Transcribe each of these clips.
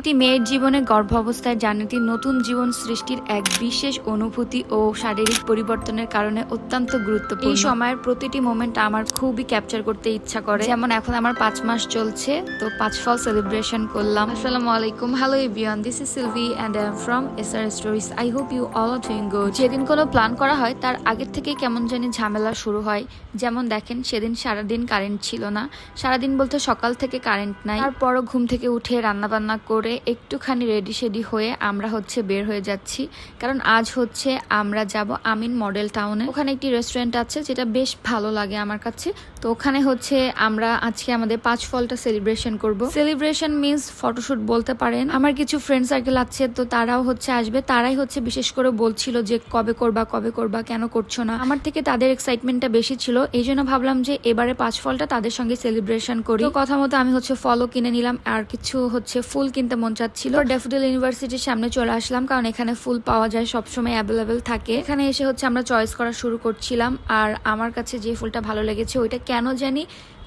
প্রতিটি মেয়ের জীবনে গর্ভাবস্থায় জার্নিটি নতুন জীবন সৃষ্টির এক বিশেষ অনুভূতি ও শারীরিক পরিবর্তনের কারণে অত্যন্ত গুরুত্বপূর্ণ। এই সময়ের প্রতিটি মোমেন্ট আমার খুবই ক্যাপচার করতে ইচ্ছা করে। যেমন এখন আমার পাঁচ মাস চলছে, তো পাঁচ ফল সেলিব্রেশন করলাম। আসসালামু আলাইকুম। Hello everyone this is Silvi and I am from SR stories I hope you all are doing good যেদিন কোনো প্ল্যান করা হয়, তার আগের থেকেই কেমন জানি ঝামেলা শুরু হয়। যেমন দেখেন, সেদিন সারাদিন কারেন্ট ছিল না। সারাদিন বলতে সকাল থেকে কারেন্ট নাই। তারপরও ঘুম থেকে উঠে রান্না বান্না করে একটুখানি রেডি সেডি হয়ে আমরা হচ্ছে বের হয়ে যাচ্ছি। কারণ আজ হচ্ছে আমরা যাব আমিন মডেল টাউনে। ওখানে একটি রেস্টুরেন্ট আছে, যেটা বেশ ভালো লাগে আমার কাছে। তো ওখানে হচ্ছে আমরা আজকে আমাদের পাঁচ ফলটা সেলিব্রেশন করব। সেলিব্রেশন মিনস ফটোশুট বলতে পারেন। আমার কিছু ফ্রেন্ড সার্কেল আছে, তো তারাও হচ্ছে আসবে। তারাই হচ্ছে বিশেষ করে বলছিল যে কবে করবা কবে করবা, কেন করছ না। আমার থেকে তাদের এক্সাইটমেন্টটা বেশি ছিল এই জন্য ভাবলাম যে এবারে পাঁচ ফলটা তাদের সঙ্গে সেলিব্রেশন করি। তো কথা মতো আমি হচ্ছে ফলও কিনে নিলাম, আর কিছু হচ্ছে ফুল কিনতে মন চাচ্ছিল। ডেফোডিল ইউনিভার্সিটির সামনে চলে আসলাম, কারণ এখানে ফুল পাওয়া যায়, সবসময় অ্যাভেলেবেল থাকে। এখানে এসে হচ্ছে আমরা চয়েস করা শুরু করছিলাম, আর আমার কাছে যে ফুলটা ভালো লেগেছে, ওইটা কেন জানি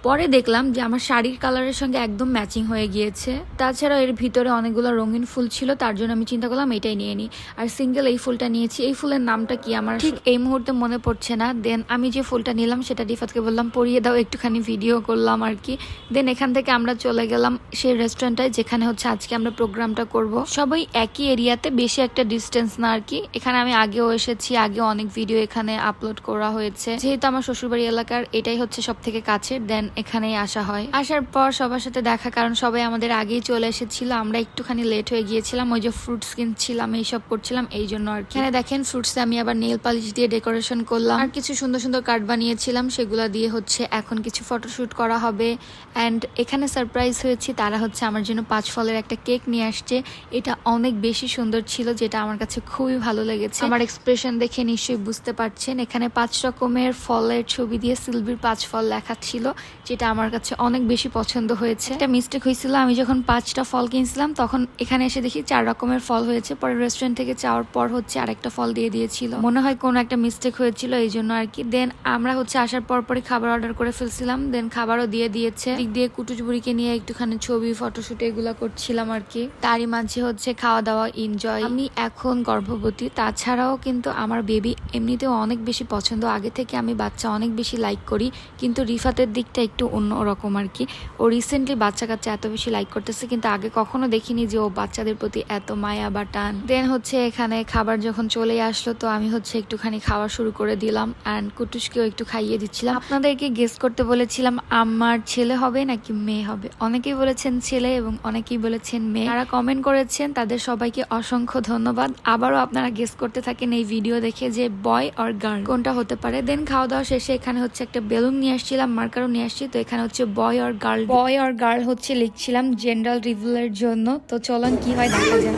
পরে দেখলাম যে আমার শাড়ির কালারের সঙ্গে একদম ম্যাচিং হয়ে গিয়েছে। তাছাড়া এর ভিতরে অনেকগুলো রঙিন ফুল ছিল তার জন্য আমি চিন্তা করলাম এটাই নিয়ে নিই। আর সিঙ্গেল এই ফুলটা নিয়েছি। এই ফুলের নামটা কি আমার ঠিক এই মুহূর্তে মনে পড়ছে না। দেন আমি যে ফুলটা নিলাম সেটা রিফাতকে বললাম পরিয়ে দাও একটুখানি ভিডিও করলাম আর কি। দেন এখান থেকে আমরা চলে গেলাম সেই রেস্টুরেন্টটায় যেখানে হচ্ছে আজকে আমরা প্রোগ্রামটা করব। সবাই একই এরিয়াতে বেশি একটা ডিস্টেন্স না আর কি। এখানে আমি আগেও এসেছি আগে অনেক ভিডিও এখানে আপলোড করা হয়েছে। যেহেতু আমার শ্বশুরবাড়ি এলাকার এটাই হচ্ছে সব থেকে কাছের দেন এখানেই আসা হয়। আসার পর সবার সাথে দেখা, কারণ সবাই আমাদের আগেই চলে এসেছিল। আমরা একটুখানি লেট হয়ে গিয়েছিলাম, ওই যে ফ্রুটস কিনছিলাম, এইসব করছিলাম, এই জন্য আর। এখানে দেখেন ফ্রুটসে আমি আবার নেল পালিশ দিয়ে ডেকোরেশন করলাম। আর কিছু সুন্দর সুন্দর কার্ড বানিয়েছিলাম, সেগুলো দিয়ে হচ্ছে এখন কিছু ফটোশুট করা হবে। অ্যান্ড এখানে সারপ্রাইজ হয়েছি, তারা হচ্ছে আমার জন্য পাঁচ ফলের একটা কেক নিয়ে আসছে। এটা অনেক বেশি সুন্দর ছিল, যেটা আমার কাছে খুবই ভালো লেগেছে। আমার এক্সপ্রেশন দেখে নিশ্চয়ই বুঝতে পারছেন, এখানে পাঁচ রকমের ফলের ছবি দিয়ে সিলভির পাঁচ ফল লেখা ছিল। যেটা আমার কাছে অনেক বেশি পছন্দ হয়েছে। এটা মিস্টেক হয়েছিল, আমি যখন পাঁচটা ফল কিনছিলাম, তখন এখানে এসে দেখি চার রকমের ফল হয়েছে। পরে রেস্টুরেন্ট থেকে চাওয়ার পর হচ্ছে আরেকটা ফল দিয়ে দিয়েছিল। মনে হয় কোনো একটা মিস্টেক হয়েছিল, এই জন্য আর কি। দেন আমরা হচ্ছে আসার পর পরই খাবার অর্ডার করে ফেলছিলাম। দেন খাবারও দিয়ে দিয়েছে। দিক দিয়ে কুটুজ বুড়িকে নিয়ে একটুখানি ছবি ফটোশুট এগুলো করছিলাম আর কি। তারই মাঝে হচ্ছে খাওয়া দাওয়া এনজয় আমি এখন গর্ভবতী, তাছাড়াও কিন্তু আমার বেবি এমনিতেও অনেক বেশি পছন্দ। আগে থেকে আমি বাচ্চা অনেক বেশি লাইক করি। কিন্তু রিফাতের দিকটা একটু অন্য রকম আর কি। ও রিসেন্টলি বাচ্চা কাচ্চা এত বেশি লাইক করতেছে, কিন্তু আগে কখনো দেখিনি যে ও বাচ্চাদের প্রতি এত মায়া বা টান। দেন হচ্ছে এখানে খাবার যখন চলে আসলো, তো আমি হচ্ছে একটুখানি খাওয়া শুরু করে দিলাম অ্যান্ড কুটুসকেও একটু খাইয়ে দিচ্ছিলাম। আপনাদেরকে গেস করতে বলেছিলাম, আমার ছেলে হবে নাকি মেয়ে হবে? অনেকেই বলেছেন ছেলে এবং অনেকেই বলেছেন মেয়ে। যারা কমেন্ট করেছেন, তাদের সবাইকে অসংখ্য ধন্যবাদ। আবারও আপনারা গেস করতে থাকেন এই ভিডিও দেখে যে বয় অর গার্ল কোনটা হতে পারে? দেন খাওয়া দাওয়া শেষে এখানে হচ্ছে একটা বেলুন নিয়ে আসছিলাম মার্কারও নিয়ে আসছি তো এখানে হচ্ছে boy or girl boy or girl হচ্ছে লিখছিলাম জেনারেল রিভিউলের জন্য। তো চলুন কি হয় দেখা যাক।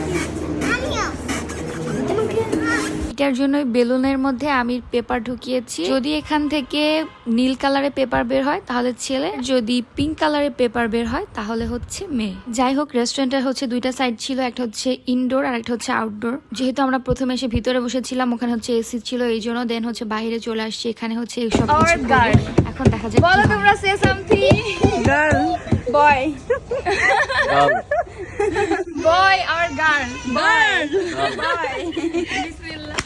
এটার জন্য বেলুনের মধ্যে আমি পেপার ঢুকিয়েছি। যদি এখান থেকে নীল কালারের পেপার বের হয় তাহলে ছেলে। যদি পিঙ্ক কালারের পেপার বের হয় তাহলে হচ্ছে মেয়ে। যাই হোক রেস্টুরেন্টের হচ্ছে দুইটা সাইড ছিল একটা হচ্ছে ইনডোর আর একটা হচ্ছে আউটডোর যেহেতু আমরা প্রথমে এসে ভিতরে বসেছিলাম ওখানে হচ্ছে এসি ছিল এই জন্য দেন হচ্ছে বাইরে চলে আসছি। এখানে হচ্ছে সব Our কিছু। guard. করব। এখন দেখা যাক বলো। তোমরা সে সামথিং গার্ল বয় বয় আর গার্ল গার্ল বয় বিসমিল্লাহ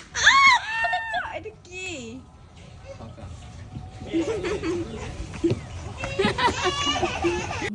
এটা কি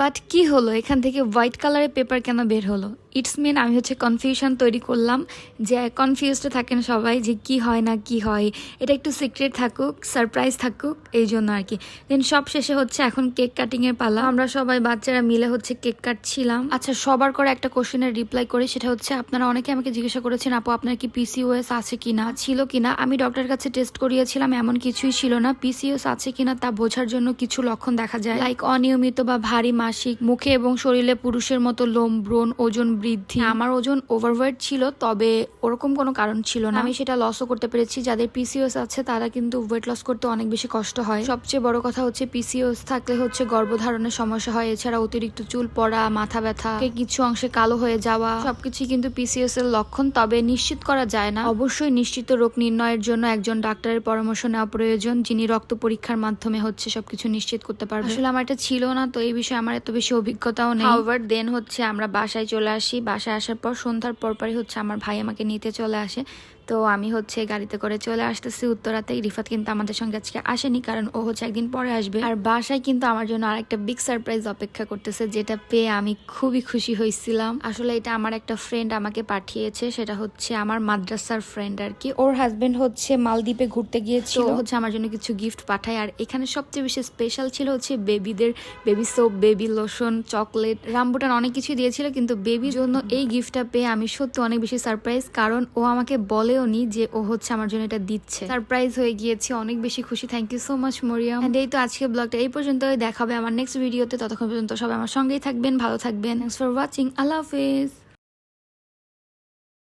বাট কি হলো? এখান থেকে হোয়াইট কালারের পেপার কেন বের হলো? ইটস মিন আমি হচ্ছে কনফিউশন তৈরি করলাম যে কনফিউজড থাকেন সবাই যে কি হয় না কি হয়। এটা একটু সিক্রেট থাকুক সারপ্রাইজ থাকুক, এই জন্য আর কি। দেন সব শেষে হচ্ছে এখন কেক কাটিং এর পালা। আমরা সবাই বাচ্চারা মিলে হচ্ছে কেক কাটছিলাম। আচ্ছা সবার করে একটা কোশ্চেনের রিপ্লাই করে, সেটা হচ্ছে আপনারা অনেকে আমাকে জিজ্ঞাসা করেছেন, আপু, আপনার কি পিসিওএস আছে কিনা? ছিল কিনা? আমি ডক্টরের কাছে টেস্ট করিয়েছিলাম, এমন কিছুই ছিল না। পিসিওএস আছে কিনা তা বোঝার জন্য কিছু লক্ষণ দেখা যায়। লাইক অনিয়মিত বা ভারী মাসিক মুখে এবং শরীরে পুরুষের মতো লোম, ব্রণ, ওজন বৃদ্ধি। আমার ওজন ওভারওয়েট ছিল, তবে ওরকম কোনো কারণ ছিল না। আমি সেটা লসও করতে পেরেছি। যাদের পিসিওএস আছে, তারা কিন্তু ওয়েট লস করতে অনেক বেশি কষ্ট হয়। সবচেয়ে বড় কথা হচ্ছে পিসিওস থাকলে হচ্ছে গর্ভধারণের সমস্যা হয়। এছাড়া অতিরিক্ত চুল পড়া, মাথা ব্যথা কিছু অংশে কালো হয়ে যাওয়া, সবকিছুই কিন্তু পিসিওএস এর লক্ষণ, তবে নিশ্চিত করা যায় না। অবশ্যই নিশ্চিত রোগ নির্ণয়ের জন্য একজন ডাক্তারের পরামর্শ নেওয়া প্রয়োজন, যিনি রক্ত পরীক্ষার মাধ্যমে হচ্ছে সবকিছু নিশ্চিত করতে পারবে আসলে আমার এটা ছিল না, তো এই বিষয়ে আমার এত বেশি অভিজ্ঞতাও নেই। হাওয়ার দেন হচ্ছে আমরা বাসায় চলে আসি। বাসায় আসার পর সন্ধ্যার পরপরই হচ্ছে আমার ভাই আমাকে নিতে চলে আসে। তো আমি হচ্ছে গাড়িতে করে চলে আসতেছি উত্তরাতেই। রিফাত কিন্তু আমাদের সঙ্গে আজকে আসেনি কারণ ও হচ্ছে একদিন পরে আসবে। আর বাসায় কিন্তু আমার জন্য আর একটা বিগ সারপ্রাইজ অপেক্ষা করতেছে যেটা পেয়ে আমি খুবই খুশি হয়েছিলাম আসলে এটা আমার একটা ফ্রেন্ড আমাকে পাঠিয়েছে সেটা হচ্ছে আমার মাদ্রাসার ফ্রেন্ড আর কি। ওর হাজবেন্ড হচ্ছে মালদ্বীপে ঘুরতে গিয়েছিল। ও হচ্ছে আমার জন্য কিছু গিফট পাঠায়। আর এখানে সবচেয়ে বেশি স্পেশাল ছিল হচ্ছে বেবিদের baby soap baby lotion chocolate rambutan অনেক কিছু দিয়েছিল কিন্তু বেবির জন্য এই গিফটটা পেয়ে আমি সত্যি অনেক বেশি সারপ্রাইজ কারণ ও আমাকে বলেও নি যে ও হচ্ছে আমার জন্য এটা দিচ্ছে। সারপ্রাইজ হয়ে গিয়েছে, অনেক বেশি খুশি। Thank you so much Mariam. And এই তো আজকে ব্লগটা এই পর্যন্ত দেখাবে আমার নেক্সট ভিডিওতে ততক্ষণ পর্যন্ত সবাই আমার সঙ্গেই থাকবেন, ভালো থাকবেন। Thanks for watching Allah Hafiz.